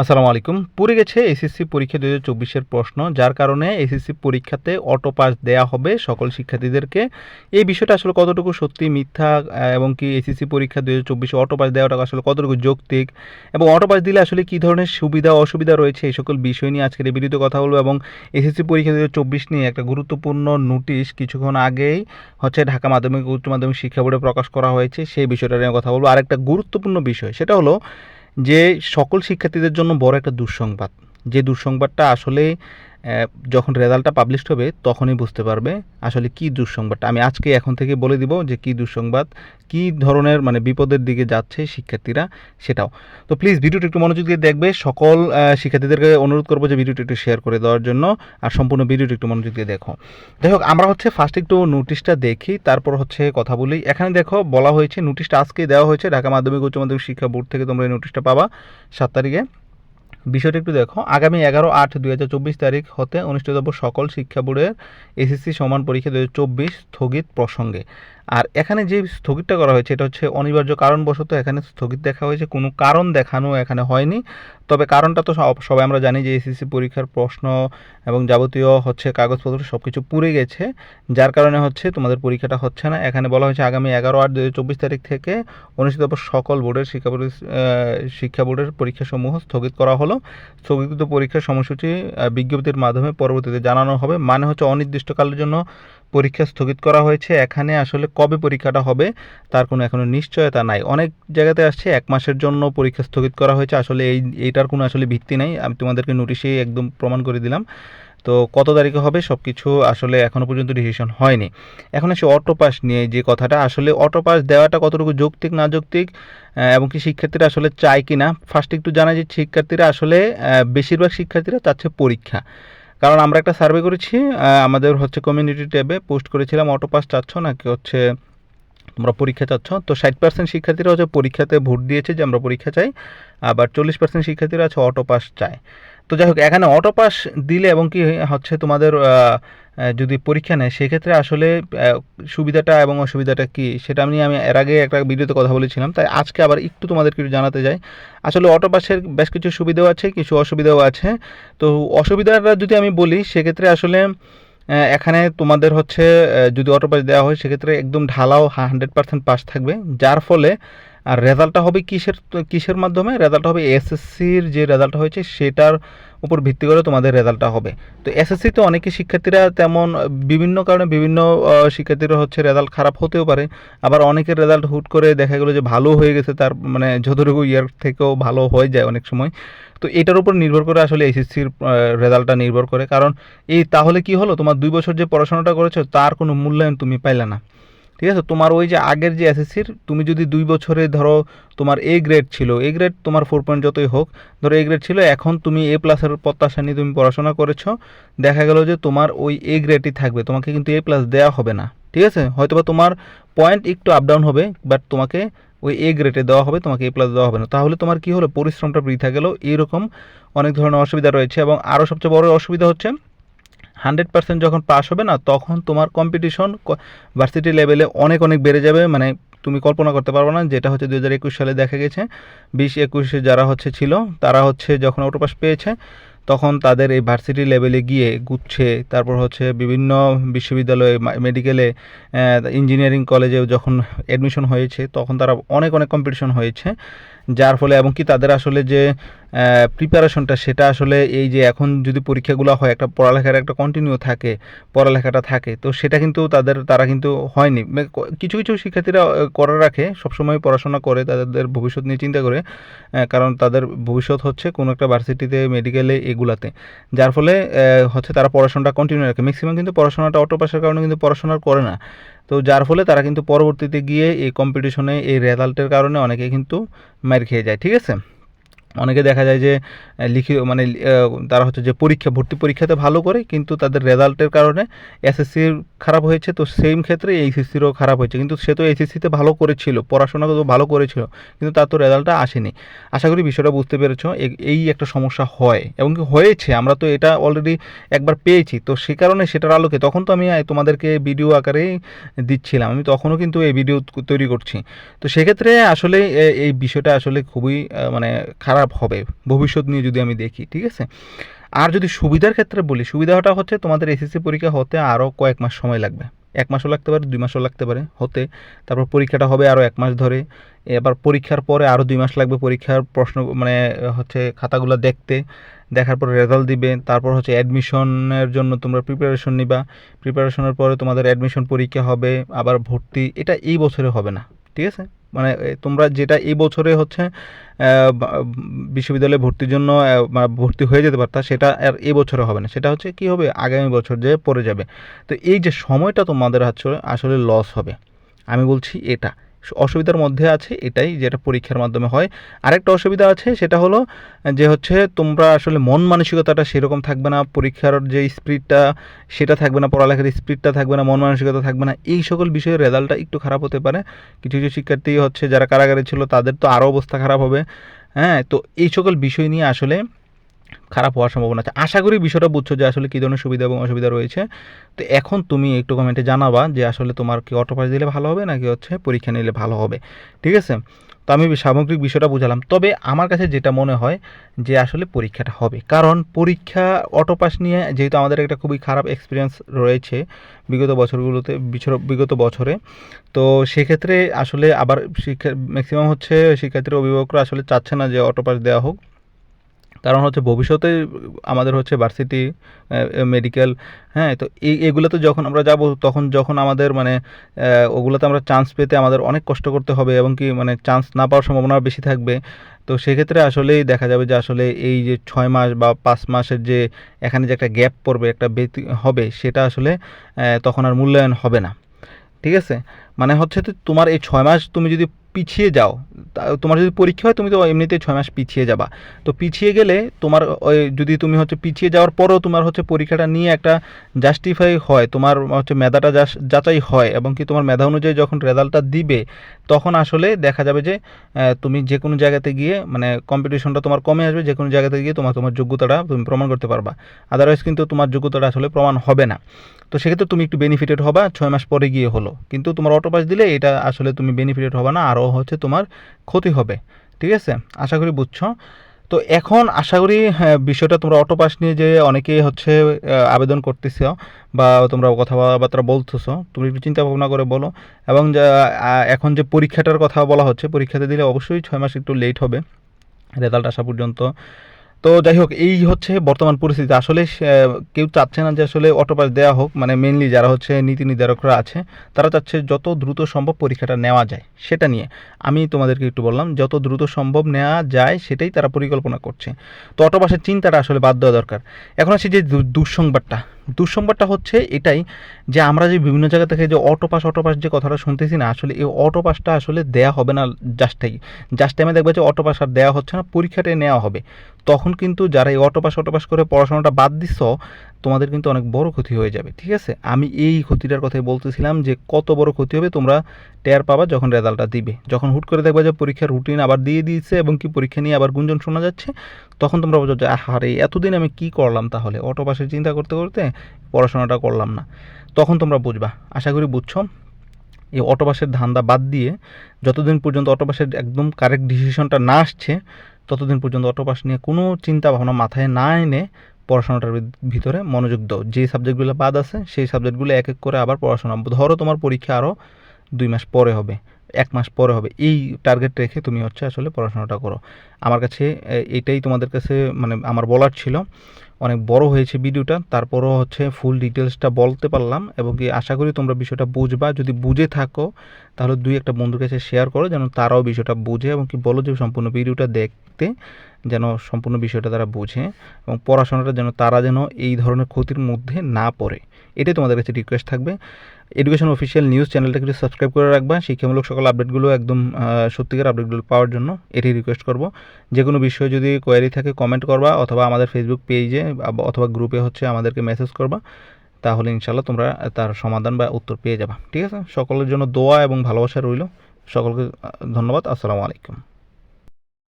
আসসালামু আলাইকুম। পুরে গেছে এসএসসি পরীক্ষা দু হাজার চব্বিশের প্রশ্ন, যার কারণে এসএসসি পরীক্ষাতে অটো পাস দেওয়া হবে সকল শিক্ষার্থীদেরকে। এই বিষয়টা আসলে কতটুকু সত্যি, মিথ্যা এবং কি এসএসসি পরীক্ষা দু হাজার চব্বিশে অটো পাস দেওয়াটা আসলে কতটুকু যৌক্তিক? এবং অটো পাস দিলে আসলে কী ধরনের সুবিধা, অসুবিধা রয়েছে? এই সকল বিষয় নিয়ে আজকের এই ভিডিওতে কথা বলব এবং এসএসসি পরীক্ষা দু হাজার চব্বিশ নিয়ে একটা গুরুত্বপূর্ণ নোটিশ কিছুক্ষণ আগেই হচ্ছে ঢাকা মাধ্যমিক উচ্চ মাধ্যমিক শিক্ষা বোর্ডে প্রকাশ করা হয়েছে। সেই বিষয়টা নিয়ে কথা বলব। আরেকটা গুরুত্বপূর্ণ বিষয়, সেটা হলো যে সকল শিক্ষার্থীদের জন্য বড় একটা দুঃসংবাদ। যে দুঃসংবাদটা আসলে যখন রেজাল্টটা পাবলিশ হবে, তখনই বুঝতে পারবে আসলে কি দুঃসংবাদটা। আমি আজকে এখন থেকে বলে দিব যে কি দুঃসংবাদ, কি ধরনের মানে বিপদের দিকে যাচ্ছে শিক্ষার্থীরা সেটাও। তো প্লিজ ভিডিওটা একটু মনোযোগ দিয়ে দেখবে। সকল শিক্ষার্থীদেরকে অনুরোধ করব যে ভিডিওটা একটু শেয়ার করে দেওয়ার জন্য আর সম্পূর্ণ ভিডিওটা একটু মনোযোগ দিয়ে দেখো। হোক, আমরা হচ্ছে ফার্স্ট একটু নোটিশটা দেখি, তারপর হচ্ছে কথা বলি। এখানে দেখো বলা হয়েছে নোটিশটা আজকে দেওয়া হয়েছে। ঢাকা মাধ্যমিক উচ্চ মাধ্যমিক শিক্ষা বোর্ড থেকে তোমরা এই নোটিশটা পাবা সাত তারিখে। বিষয়টা একটু দেখো। আগামী এগারো আট দুই হাজার চব্বিশ তারিখ হতে অনুষ্ঠিতব্য সকল শিক্ষা বোর্ডের এসএসসি সমান পরীক্ষা দু হাজার চব্বিশ স্থগিত প্রসঙ্গে। আর এখানে যে স্থগিতটা করা হয়েছে, এটা হচ্ছে অনিবার্য কারণবশত এখানে স্থগিত দেখা হয়েছে। কোনো কারণ দেখানো এখানে হয়নি। তবে কারণটা তো সব- সবাই আমরা জানি যে এসএসসি পরীক্ষার প্রশ্ন এবং যাবতীয় হচ্ছে কাগজপত্র সব কিছু পুড়ে গেছে, যার কারণে হচ্ছে তোমাদের পরীক্ষাটা হচ্ছে না। এখানে বলা হয়েছে আগামী এগারো আট দু চব্বিশ তারিখ থেকে অনুষ্ঠিত সকল বোর্ডের শিক্ষা শিক্ষা বোর্ডের পরীক্ষাসমূহ স্থগিত করা হলো। স্থগিত পরীক্ষার সময়সূচি বিজ্ঞপ্তির মাধ্যমে পরবর্তীতে জানানো হবে। মানে হচ্ছে অনির্দিষ্টকালের জন্য পরীক্ষা স্থগিত করা হয়েছে। এখানে আসলে কবে পরীক্ষাটা হবে তার কোনো এখনও নিশ্চয়তা নাই। অনেক জায়গাতে আসছে, এক মাসের জন্য পরীক্ষা স্থগিত করা হয়েছে। আসলে এই, এইটার কোনো আসলে ভিত্তি নাই। আমি তোমাদেরকে নোটিশেই একদম প্রমাণ করে দিলাম। তো কত তারিখে হবে সব কিছু আসলে এখনও পর্যন্ত ডিসিশন হয়নি। এখন আসে অটো পাস নিয়ে যে কথাটা, আসলে অটো পাস দেওয়াটা কতটুকু যৌক্তিক না যৌক্তিক এবং কি শিক্ষার্থীরা আসলে চায় কি না ফার্স্ট একটু জানা যে শিক্ষার্থীরা আসলে বেশিরভাগ শিক্ষার্থীরা চাচ্ছে পরীক্ষা। কারণ আমরা একটা সার্ভে করেছি আমাদের হচ্ছে কমিউনিটি ট্যাবে পোস্ট করেছিলাম অটো পাস চাচ্ছ নাকি হচ্ছে তোমরা পরীক্ষা চাচ্ছ? তো ষাট পার্সেন্ট শিক্ষার্থীরা হচ্ছে পরীক্ষাতে ভোট দিয়েছে যে আমরা পরীক্ষা চাই, আবার চল্লিশ পার্সেন্ট শিক্ষার্থীরা আছে অটো পাস চায়। তো যাই হোক, এখানে অটো পাস দিলে এবং কি হচ্ছে তোমাদের যদি পরীক্ষা নেয়, সেক্ষেত্রে আসলে সুবিধাটা এবং অসুবিধাটা কি, সেটা আমি আমি এর আগে একটা ভিডিওতে কথা বলেছিলাম। তাই আজকে আবার একটু তোমাদের কিছু জানাতে যাই। আসলে অটো পাসের বেশ কিছু সুবিধাও আছে, কিছু অসুবিধাও আছে। তো অসুবিধাটা যদি আমি বলি, সেক্ষেত্রে আসলে এখানে তোমাদের হচ্ছে যদি অটো পাস দেওয়া হয়, সেক্ষেত্রে একদম ঢালাও হান্ড্রেড পার্সেন্ট পাস থাকবে। যার ফলে আর রেজাল্টটা হবে কিসের কিসের মাধ্যমে? রেজাল্ট হবে এসএসসির যে রেজাল্ট হয়েছে, সেটার উপর ভিত্তি করে তোমাদের রেজাল্টটা হবে। তো এসএসসিতে অনেকে শিক্ষার্থীরা তেমন বিভিন্ন কারণে বিভিন্ন শিক্ষার্থীরা হচ্ছে রেজাল্ট খারাপ হতেও পারে। আবার অনেকের রেজাল্ট হুট করে দেখা গেলো যে ভালো হয়ে গেছে, তার মানে যতটুকু ইয়ার থেকেও ভালো হয়ে যায় অনেক সময়। তো এটার উপর নির্ভর করে আসলে এসএসসির রেজাল্টটা নির্ভর করে। কারণ এই তাহলে কি হলো? তোমার দুই বছর যে পড়াশোনাটা করেছ, তার কোনো মূল্যায়ন তুমি পাইলে না। ঠিক আছে? তোমার ওই যে আগের যে এসএসসির তুমি যদি দুই বছরে ধরো তোমার এ গ্রেড ছিল এ গ্রেড তোমার ফোর পয়েন্ট যতই হোক, ধরো এ গ্রেড ছিল, এখন তুমি এ প্লাসের প্রত্যাশা নিয়ে তুমি পড়াশোনা করেছ, দেখা গেল যে তোমার ওই এ গ্রেডই থাকবে, তোমাকে কিন্তু এ প্লাস দেওয়া হবে না, ঠিক আছে? হয়তোবা তোমার পয়েন্ট একটু আপ ডাউন হবে বাট তোমাকে ওই এ গ্রেডে দেওয়া হবে, তোমাকে এ প্লাস দেওয়া হবে না। তাহলে তোমার কি হলো? পরিশ্রমটা বৃথা গেল এইরকম অনেক ধরনের অসুবিধা রয়েছে এবং আরও সবচেয়ে বড় অসুবিধা হচ্ছে হান্ড্রেড পার্সেন্ট যখন পাস হবে না, তখন তোমার কম্পিটিশন ভার্সিটি লেভেলে অনেক অনেক বেড়ে যাবে। মানে তুমি কল্পনা করতে পারবে না, যেটা হচ্ছে দু হাজার একুশ সালে দেখা গেছে। বিশ একুশে যারা হচ্ছে ছিল, তারা হচ্ছে যখন অটোপাস পেয়েছে তখন তাদের এই ভার্সিটি লেভেলে গিয়ে গুচ্ছে। তারপর হচ্ছে বিভিন্ন বিশ্ববিদ্যালয়ে মেডিকেলে ইঞ্জিনিয়ারিং কলেজে যখন অ্যাডমিশন হয়েছে, তখন তারা অনেক অনেক কম্পিটিশন হয়েছে। যার ফলে এবং কি তাদের আসলে যে প্রিপারেশনটা সেটা আসলে এই যে এখন যদি পরীক্ষাগুলো হয়, একটা পড়ালেখার একটা কন্টিনিউ থাকে, পড়ালেখাটা থাকে, তো সেটা কিন্তু তাদের, তারা কিন্তু হয়নি। কিছু কিছু শিক্ষার্থীরা করে রাখে, সবসময় পড়াশোনা করে, তাদের ভবিষ্যৎ নিয়ে চিন্তা করে কারণ তাদের ভবিষ্যৎ হচ্ছে কোনো একটা ভার্সিটিতে মেডিকেলে এগুলাতে। যার ফলে হচ্ছে তারা পড়াশোনাটা কন্টিনিউ রাখে। ম্যাক্সিমাম কিন্তু পড়াশোনাটা অটো পাসের কারণে কিন্তু পড়াশোনা করে না। তো যার ফলে তারা কিন্তু পরবর্তীতে গিয়ে এই কম্পিটিশনে এই রেজাল্টের কারণে অনেকে কিন্তু মার খেয়ে যায়, ঠিক আছে? অনেকে দেখা যায় যে লিখিত মানে তারা হচ্ছে যে পরীক্ষা, ভর্তি পরীক্ষাতে ভালো করে, কিন্তু তাদের রেজাল্টের কারণে এসএসসির খারাপ হয়েছে, তো সেম ক্ষেত্রে এইচএসসিরও খারাপ হয়েছে। কিন্তু সে তো এইচএসসিতে ভালো করেছিল, পড়াশোনা তো ভালো করেছিল, কিন্তু তার তো রেজাল্টটা আসেনি। আশা করি বিষয়টা বুঝতে পেরেছ এই একটা সমস্যা হয়, এবং কি হয়েছে, আমরা তো এটা অলরেডি একবার পেয়েছি, তো সে কারণে সেটার আলোকে তখন তো আমি তোমাদেরকে ভিডিও আকারেই দিচ্ছিলাম, আমি তখনও কিন্তু এই ভিডিও তৈরি করছি। তো সেক্ষেত্রে আসলে এই বিষয়টা আসলে খুবই মানে খারাপ খারাপ হবে, ভবিষ্যৎ নিয়ে যদি আমি দেখি, ঠিক আছে? আর যদি সুবিধার ক্ষেত্রে বলি, সুবিধাটা হচ্ছে তোমাদের এসএসসি পরীক্ষা হতে আরও কয়েক মাস সময় লাগবে। এক মাসও লাগতে পারে, দুই মাসও লাগতে পারে, হতে। তারপর পরীক্ষাটা হবে আরও এক মাস ধরে। এবার পরীক্ষার পরে আরও দুই মাস লাগবে পরীক্ষার প্রশ্ন মানে হচ্ছে খাতাগুলো দেখতে। দেখার পর রেজাল্ট দিবে। তারপর হচ্ছে অ্যাডমিশনের জন্য তোমরা প্রিপারেশন নিবা। প্রিপারেশনের পরে তোমাদের অ্যাডমিশন পরীক্ষা হবে, আবার ভর্তি। এটা এই বছরে হবে না। ঠিক আছে? মানে তোমরা যেটা এই বছরে হচ্ছে বিশ্ববিদ্যালয়ে ভর্তির জন্য ভর্তি হয়ে যেতে পারতা, সেটা আর এই বছরে হবে না। সেটা হচ্ছে কি হবে? আগামী বছর যে পড়ে যাবে। তো এই যে সময়টা তোমাদের আসলে আসলে লস হবে। আমি বলছি এটা। অসুবিধার মধ্যে আছে, এটাই যেটা পরীক্ষার মাধ্যমে হয়। আরেকটা অসুবিধা আছে, সেটা হলো যে হচ্ছে তোমরা আসলে মন মানসিকতাটা সেরকম থাকবে না, পরীক্ষার যে স্পিডটা সেটা থাকবে না, পড়ালেখার স্পিডটা থাকবে না, মন মানসিকতা থাকবে না, এই সকল বিষয়ে রেজাল্টটা একটু খারাপ হতে পারে। কিছু কিছু শিক্ষার্থী হচ্ছে যারা কারাগারে ছিল, তাদের তো আরও অবস্থা খারাপ হবে। হ্যাঁ তো এই সকল বিষয় নিয়ে আসলে খারাপ হওয়ার সম্ভাবনা আছে। আশা করি বিষয়টা বুঝছ যে আসলে কী ধরনের সুবিধা এবং অসুবিধা রয়েছে। তো এখন তুমি একটু কমেন্টে জানাবা যে আসলে তোমার কি অটো পাস দিলে ভালো হবে নাকি হচ্ছে পরীক্ষা নিলে ভালো হবে। ঠিক আছে? তো আমি সামগ্রিক বিষয়টা বুঝালাম। তবে আমার কাছে যেটা মনে হয় যে আসলে পরীক্ষাটা হবে। কারণ পরীক্ষা অটো পাস নিয়ে যেহেতু আমাদের একটা খুবই খারাপ এক্সপিরিয়েন্স রয়েছে বিগত বছরগুলোতে, বিছর- বিগত বছরে, তো সেক্ষেত্রে আসলে আবার শিক্ষা ম্যাক্সিমাম হচ্ছে শিক্ষার্থীর অভিভাবকরা আসলে চাচ্ছে না যে অটো পাস দেওয়া হোক। কারণ হচ্ছে ভবিষ্যতে আমাদের হচ্ছে ভার্সিটি মেডিকেল হ্যাঁ তো এই, এগুলোতে যখন আমরা যাব, তখন যখন আমাদের মানে ওগুলোতে আমরা চান্স পেতে আমাদের অনেক কষ্ট করতে হবে এবং কি মানে চান্স না পাওয়ার সম্ভাবনা বেশি থাকবে। তো সেক্ষেত্রে আসলেই দেখা যাবে যে আসলে এই যে ছয় মাস বা পাঁচ মাসের যে এখানে যে একটা গ্যাপ পড়বে, একটা ব্যতি, হবে, সেটা আসলে তখন আর মূল্যায়ন হবে না। ঠিক আছে? মানে হচ্ছে তো তোমার এই ছয় মাস তুমি যদি পিছিয়ে যাও। তোমার যদি পরীক্ষা হয়, তুমি তো এমনিতেই ছয় মাস পিছিয়ে যাবা। তো পিছিয়ে গেলে তোমার যদি তুমি হচ্ছে পিছিয়ে যাওয়ার পরও তোমার হচ্ছে পরীক্ষাটা নিয়ে একটা জাস্টিফাই হয়, তোমার হচ্ছে মেধাটা যাচ- যাচাই হয় এবং কি তোমার মেধা অনুযায়ী যখন রেজাল্টটা দিবে, তখন আসলে দেখা যাবে যে তুমি যে কোনো জায়গাতে গিয়ে মানে কম্পিটিশনটা তোমার কমে আসবে যে কোনো জায়গাতে গিয়ে তোমার তোমার যোগ্যতাটা তুমি প্রমাণ করতে পারবা। আদারওয়াইজ কিন্তু তোমার যোগ্যতাটা আসলে প্রমাণ হবে না। তো সেক্ষেত্রে তুমি একটু বেনিফিটেড হবা, ছয় মাস পরে গিয়ে হলো। কিন্তু তোমার অটোপাস দিলে এটা আসলে তুমি বেনিফিটেড হবে না আরও হচ্ছে তোমার ক্ষতি হবে ঠিক আছে? আশা করি বুঝছ? তো এখন আশা করি হ্যাঁ, বিষয়টা তোমরা অটো পাস নিয়ে যে অনেকেই হচ্ছে আবেদন করতেছ বা তোমরা কথাবার্তা বলতেছো তুমি একটু চিন্তা ভাবনা করে বলো। এবং এখন যে পরীক্ষাটার কথা বলা হচ্ছে পরীক্ষাতে দিলে অবশ্যই ছয় মাস একটু লেট হবে রেজাল্ট আসা পর্যন্ত। তো যাই হোক, এই হচ্ছে বর্তমান পরিস্থিতি। আসলে কেউ চাচ্ছে না যে আসলে অটো পাস দেওয়া হোক মানে মেনলি যারা হচ্ছে নীতি নির্ধারকরা আছে, তারা চাচ্ছে যত দ্রুত সম্ভব পরীক্ষাটা নেওয়া যায়, সেটা নিয়ে। আমি তোমাদেরকে একটু বললাম, যত দ্রুত সম্ভব নেওয়া যায়, সেটাই তারা পরিকল্পনা করছে। তো অটো পাসের চিন্তাটা আসলে বাদ দেওয়া দরকার। এখন আছে যে দুঃসংবাদটা। দুঃসংবাদটা হচ্ছে এটাই যে আমরা যে বিভিন্ন জায়গা থেকে যে অটো পাস অটো পাস যে কথাটা শুনতেছি না, আসলে এই অটো পাসটা আসলে দেয়া হবে না জাস্ট টাই জাস্ট টাইমে দেখবে যে অটো পাস আর দেওয়া হচ্ছে না, পরীক্ষাটাই নেওয়া হবে। তখন কিন্তু যারা এই অটো পাস অটো পাস করে পড়াশোনাটা বাদ দিচ্ছ তোমাদের কিন্তু অনেক বড় ক্ষতি হয়ে যাবে, ঠিক আছে? আমি এই ক্ষতিটার কথাই বলতেছিলাম যে কত বড় ক্ষতি হবে, তোমরা টের পাবা যখন রেজাল্টটা দিবে। যখন হুট করে দেখবে যে পরীক্ষার রুটিন আবার দিয়ে দিয়েছে এবং কি পরীক্ষা নিয়ে আবার গুঞ্জন শোনা যাচ্ছে, তখন তোমরা বোঝো যে, আহারে, এতদিন আমি কি করলাম তাহলে? অটো পাসের চিন্তা করতে করতে পড়াশোনাটা করলাম না। তখন তোমরা বুঝবা। আশা করি বুঝছ। এই অটো পাসের ধান্দা বাদ দিয়ে যতদিন পর্যন্ত অটো পাসের একদম কারেক্ট ডিসিশনটা না আসছে, ততদিন পর্যন্ত অটো পাস নিয়ে কোনো চিন্তা ভাবনা মাথায় না এনে পড়াশোনাটার ভিতরে মনোযোগ দাও। যে সাবজেক্টগুলো বাদ আছে, সেই সাবজেক্টগুলো এক এক করে আবার পড়াশোনা ধরো তোমার পরীক্ষা আরও দুই মাস পরে হবে, এক মাস পরে হবে। এই টার্গেট রেখে তুমি হচ্ছে আসলে পড়াশোনাটা করো। আমার কাছে এটাই তোমাদের কাছে মানে আমার বলার ছিল। অনেক বড় হয়েছে ভিডিওটা, তারপরও হচ্ছে ফুল ডিটেলসটা বলতে পারলাম এবং কি আশা করি তোমরা বিষয়টা বুঝবা। যদি বুঝে থাকো, তাহলে দুই একটা বন্ধুর কাছে শেয়ার করো যেন তারাও বিষয়টা বুঝে এবং কি বলো যে সম্পূর্ণ ভিডিওটা দেখতে যেন সম্পূর্ণ বিষয়টা তারা বুঝে এবং পড়াশোনাটা যেন তারা যেন এই ধরনের ক্ষতির মধ্যে না পড়ে। এটাই তোমাদের কাছে রিকোয়েস্ট থাকবে। এডুকেশন অফিসিয়াল নিউজ চ্যানেলটাকে একটু সাবস্ক্রাইব করে রাখবা। শিক্ষামূলক সকল আপডেটগুলো একদম সত্যিকার আপডেটগুলো পাওয়ার জন্য এটাই রিকোয়েস্ট করব। যে কোনো বিষয়ে যদি কোয়ারি থাকে কমেন্ট করবা অথবা আমাদের ফেসবুক পেজে অথবা গ্রুপে হচ্ছে আমাদেরকে মেসেজ করবা। তাহলে ইনশাল্লাহ তোমরা তার সমাধান বা উত্তর পেয়ে যাবা। ঠিক আছে? সকলের জন্য দোয়া এবং ভালোবাসা রইল। সকলকে ধন্যবাদ। আসসালামু আলাইকুম।